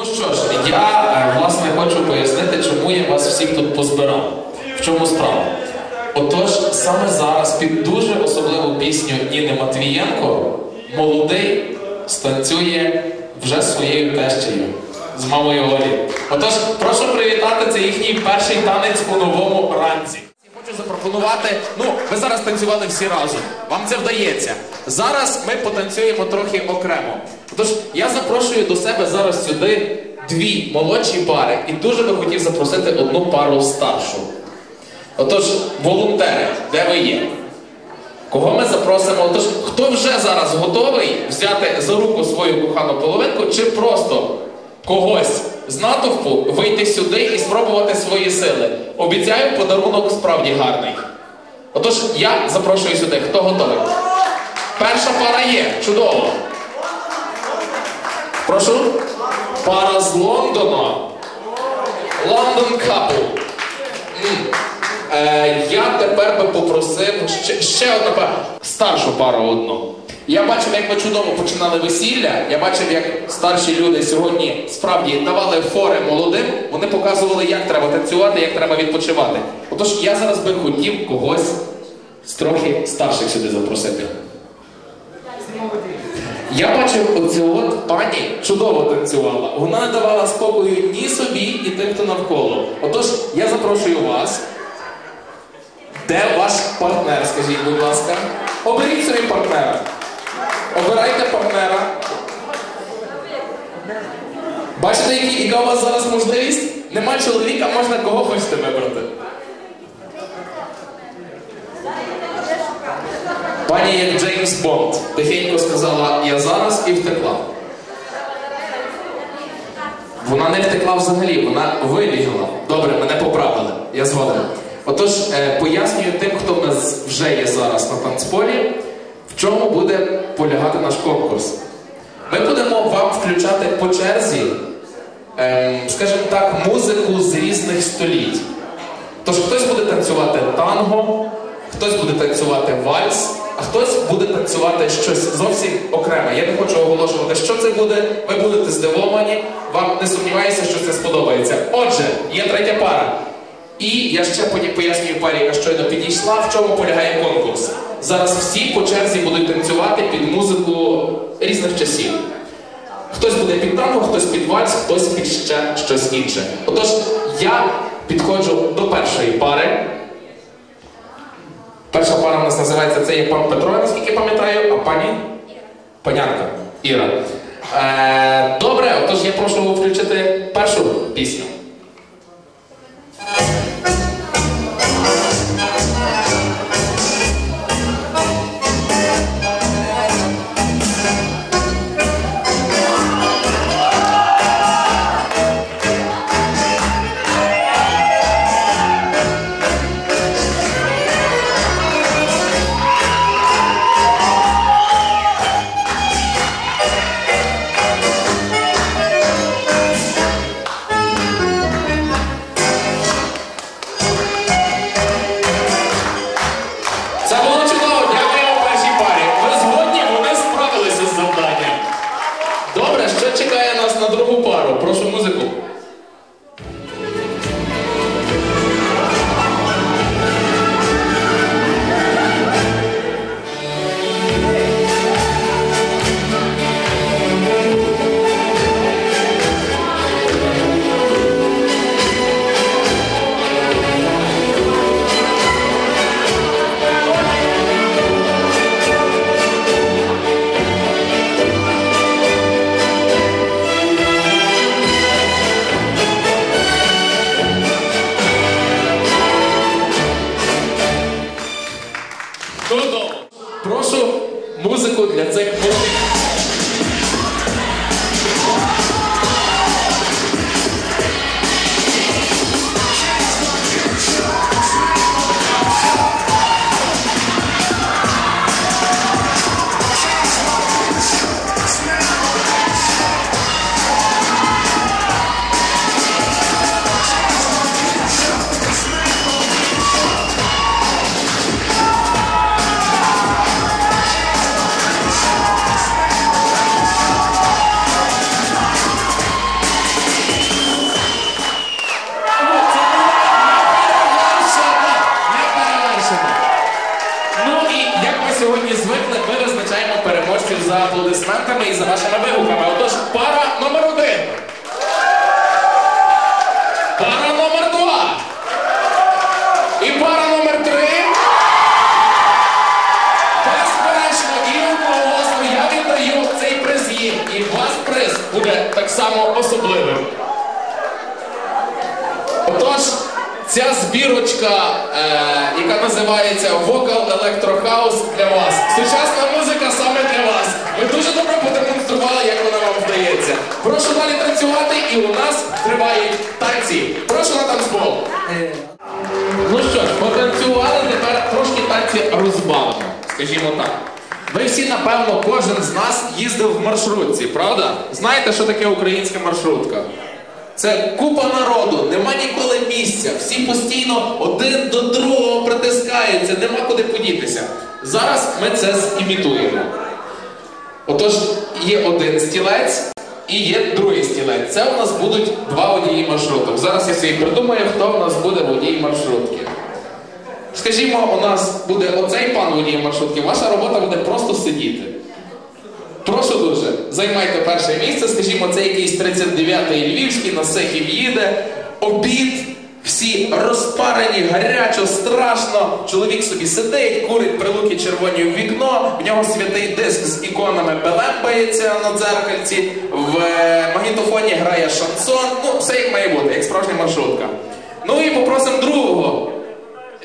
Ну що ж, я е, власне хочу пояснити, чому я вас всіх тут позбирав. В чому справа? Отож, саме зараз під дуже особливу пісню Ніни Матвієнко молодий станцює вже своєю тещею з мамою Олі. Отож, прошу привітати, це їхній перший танець у новому ранці. Хочу запропонувати. Ну, ви зараз танцювали всі разом. Вам це вдається. Зараз ми потанцюємо трохи окремо. Тож я запрошую до себе зараз сюди дві молодші пари і дуже би хотів запросити одну пару старшу. Отож, волонтери, де ви є? Кого ми запросимо? Отож, хто вже зараз готовий взяти за руку свою кохану половинку, чи просто когось з натовпу вийти сюди і спробувати свої сили? Обіцяю, подарунок справді гарний. Отож, я запрошую сюди. Хто готовий? Перша пара є. Чудово. Прошу. Пара з Лондона. Лондон. М. Е, я тепер би попросив ще, ще одна пара. Старшу пару одну. Я бачив, як ви чудово починали весілля. Я бачив, як старші люди сьогодні справді давали фори молодим. Вони показували, як треба танцювати, як треба відпочивати. Отож, я зараз би хотів когось з трохи старших сюди запросити. Я бачив оцю от пані чудово танцювала. Вона не давала спокою ні собі, ні тим, хто навколо. Отож, я запрошую вас. Де ваш партнер, скажіть, будь ласка? Оберіть собі партнера. Обирайте партнера. Бачите, які, яка у вас зараз можливість? Нема чоловіка, можна кого хочете вибрати. Пані як Джеймс Бонд тихенько сказала я зараз і втекла. Вона не втекла взагалі, вона вибігла. Добре, мене поправили. Я згоден. Отож, е, пояснюю тим, хто в нас вже є зараз на танцполі, в чому буде полягати наш конкурс. Ми будемо вам включати по черзі, е, скажімо так, музику з різних століть. Тож хтось буде танцювати танго, хтось буде танцювати вальс, а хтось буде танцювати щось зовсім окреме. Я не хочу оголошувати, що це буде. Ви будете здивовані. Вам не сумніваюся, що це сподобається. Отже, є третя пара. І я ще пояснюю парі, яка щойно підійшла, в чому полягає конкурс. Зараз всі по черзі будуть танцювати під музику різних часів. Хтось буде під танго, хтось під вальс, хтось під ще щось інше. Отож, я підходжу до першої пари. Перша пара у нас називається це є пан Петро, наскільки пам'ятаю, а пані панянка Іра. Е, добре, отож я прошу включити першу пісню. tout, le dire за аплодисментами і за вашими вигуками. Отож, пара номер один. Пара номер два. І пара номер три. Безперечно, і одноголосно я віддаю цей приз їм. І ваш приз буде так само особливим. Отож, ця збірочка, е, яка називається Вокал Електрохаус для вас. Сучасна музика саме. Ви дуже добре продемонстрували, як вона вам вдається. Прошу далі танцювати, і у нас тривають танці. Прошу на танцпол. Ну що ж, потанцювали, тепер трошки танці розбавимо, скажімо так. Ви всі, напевно, кожен з нас їздив в маршрутці, правда? Знаєте, що таке українська маршрутка? Це купа народу, нема ніколи місця. Всі постійно один до другого притискаються, нема куди подітися. Зараз ми це зімітуємо. Отож, є один стілець і є другий стілець. Це у нас будуть два водії маршруток. Зараз я собі придумаю, хто у нас буде водій маршрутки. Скажімо, у нас буде оцей пан водій маршрутки, ваша робота буде просто сидіти. Прошу дуже, займайте перше місце, скажімо, це якийсь 39-й львівський на Сехів їде, обід, всі розпарені, гарячо, страшно. Чоловік собі сидить, курить прилуки червоні в вікно, в нього святий диск з іконами белембається на дзеркальці, в магнітофоні грає шансон. Ну, все як має бути, як справжня маршрутка. Ну і попросимо другого.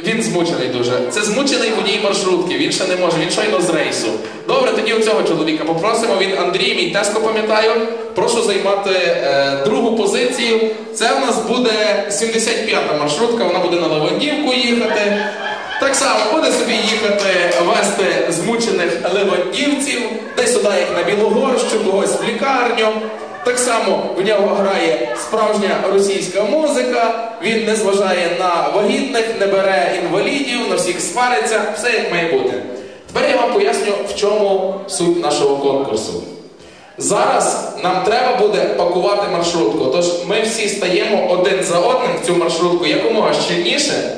Він змучений дуже. Це змучений водій маршрутки. Він ще не може, він щойно з рейсу. Добре, тоді у цього чоловіка попросимо. Він Андрій, мій теско пам'ятаю. Прошу займати е, другу позицію. Це у нас буде 75-та маршрутка, вона буде на Левандівку їхати. Так само буде собі їхати вести змучених левандівців, десь сюди, як на Білогорщу, когось в лікарню. Так само в нього грає справжня російська музика, він не зважає на вагітних, не бере інвалідів, на всіх свариться, все як має бути. Тепер я вам поясню, в чому суть нашого конкурсу. Зараз нам треба буде пакувати маршрутку. Тож ми всі стаємо один за одним в цю маршрутку якомога щільніше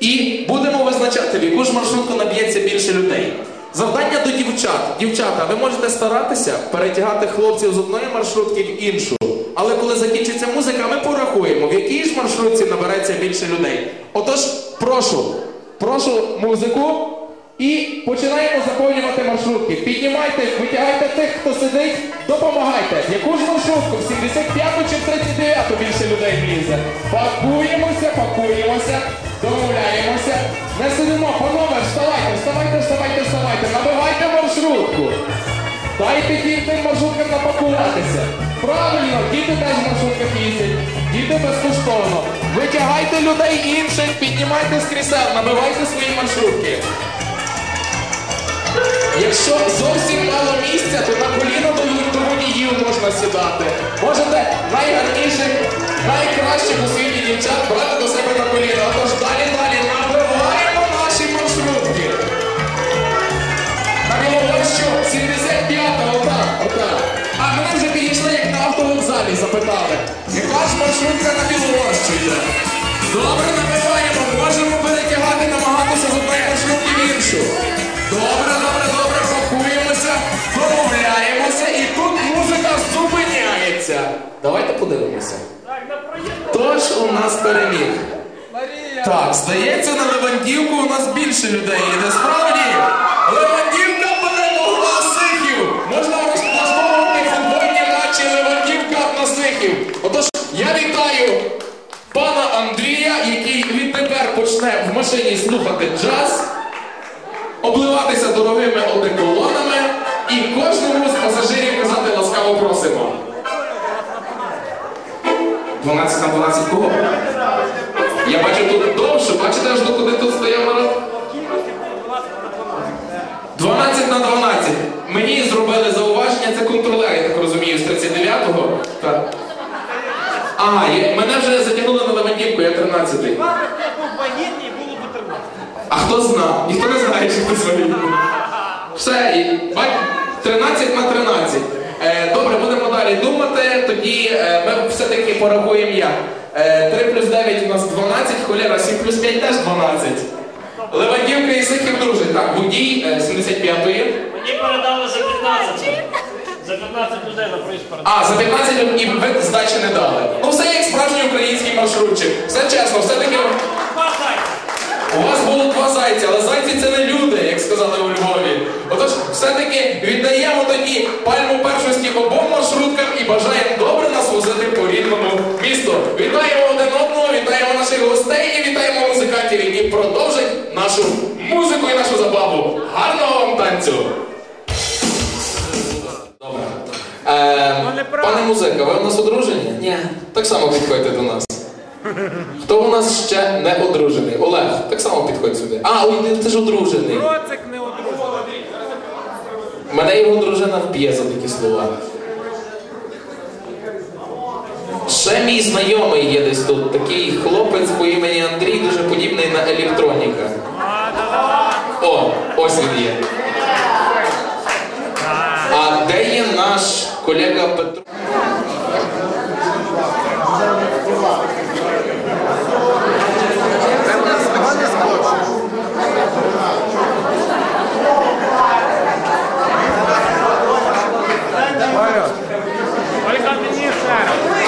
і будемо визначати, в яку ж маршрутку наб'ється більше людей. Завдання до дівчат. Дівчата, ви можете старатися перетягати хлопців з одної маршрутки в іншу. Але коли закінчиться музика, ми порахуємо, в якій ж маршрутці набереться більше людей. Отож, прошу, прошу музику і починаємо заповнювати маршрутки. Піднімайте, витягайте тих, хто сидить, допомагайте. Яку ж маршрутку? В 75-ту чи в 39-ту більше людей влізе? Пакуємося, пакуємося, домовляємося. Не сидимо, панове, вставайте, вставайте, вставайте, вставайте, набивайте маршрутку. Дайте дітям маршруткам напакуватися. Правильно, діти теж в маршрутках їздять. Діти безкоштовно. Витягайте людей інших, піднімайте з крісел, набивайте свої маршрутки. Якщо зовсім мало місця, то на коліно до, водіїв можна сідати. Можете найгарніших, найкращих у світі дівчат брати до себе на коліно. Отож далі, далі набиваємо наші маршрутки. На Білогорщу 75-та, отак, отак. А ми вже підійшли, як на автовокзалі, запитали. Яка ж маршрутка на Білогорщу йде? Добре, набиваємо, можемо перетягати, намагатися з одної маршрутки в іншу. Добре, добре, добре, пакуємося, домовляємося, і тут музика зупиняється. Давайте подивимося. Хто ж у нас переміг? Так, здається, на Левандівку у нас більше людей йде. Справді, Левандівка перемогла Сихів. Можна розпластовувати футбольні матчі Левандівка на Сихів. Отож, я вітаю пана Андрія, який відтепер почне в машині слухати джаз, обливатися дорогими одеколонами і кожному з пасажирів казати ласкаво просимо. 12 на 12 кого? Я бачу тут довше, бачите, аж до куди тут стояв народ? 12 на 12. Мені зробили зауваження, це контролер, я так розумію, з 39-го. Так. Ага, я, мене вже затягнули на Левандівку, я 13-й. був вагітний, було б 13. А хто знав? Ніхто не знає, хтось вагітний. Все, і бач, 13 на 13. Е, добре, будемо далі думати. Тоді е, ми все-таки порахуємо як. Е, 3 плюс 9 у нас 12, холера 7 плюс 5 теж 12. Левандівка і Сихів дружить. Так, водій е, 75-ї. Мені передали за 15. За 15 людей на проїзд передали. А, за 15 і ви здачі не дали. Ну все як справжній український маршрутчик. Все чесно, все-таки Бажайте. У вас було два зайці, але зайці це не люди, як сказали у Львові. Отож, Все-таки віддаємо тоді пальму першості обом маршруткам і бажаємо добре нас возити по рідному місту. Вітаємо один одного, вітаємо наших гостей і вітаємо музикантів, які продовжать нашу музику і нашу забаву. Гарного вам танцю! Добре. Е, пане музика, ви у нас одружені? Ні. Так само підходьте до нас. Хто у нас ще не одружений? Олег, так само підходь сюди. А, ой, ти- ж одружений. Роцик не одружений. Мене його дружина вб'є за такі слова. Ще мій знайомий є десь тут, такий хлопець по імені Андрій, дуже подібний на електроніка. О, ось він є. А де є наш колега Петро? Ольга мені ще раз.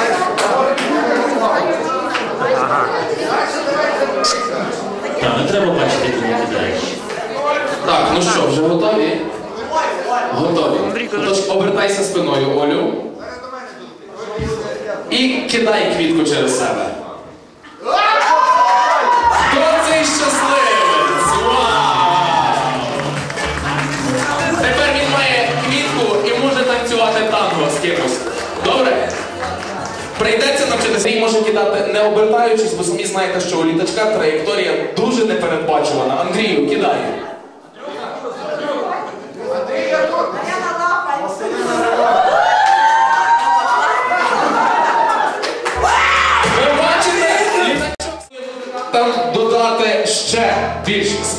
Так, не треба бачити, як вони кидають. Так, ну що, вже готові? Готові. Тож обертайся спиною, Олю. І кидай квітку через себе. Хто цей щасливець? Вау! Тепер він має квітку і може танцювати танго з кимось. Добре? Прийдеться навчитися і може кидати не обертаючись, бо самі знаєте, що у літачка траєкторія дуже непередбачувана. Андрію, кидай.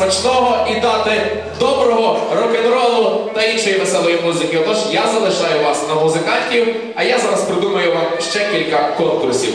Смачного і дати доброго рок-н-ролу та іншої веселої музики. Отож, я залишаю вас на музикантів, а я зараз придумаю вам ще кілька конкурсів.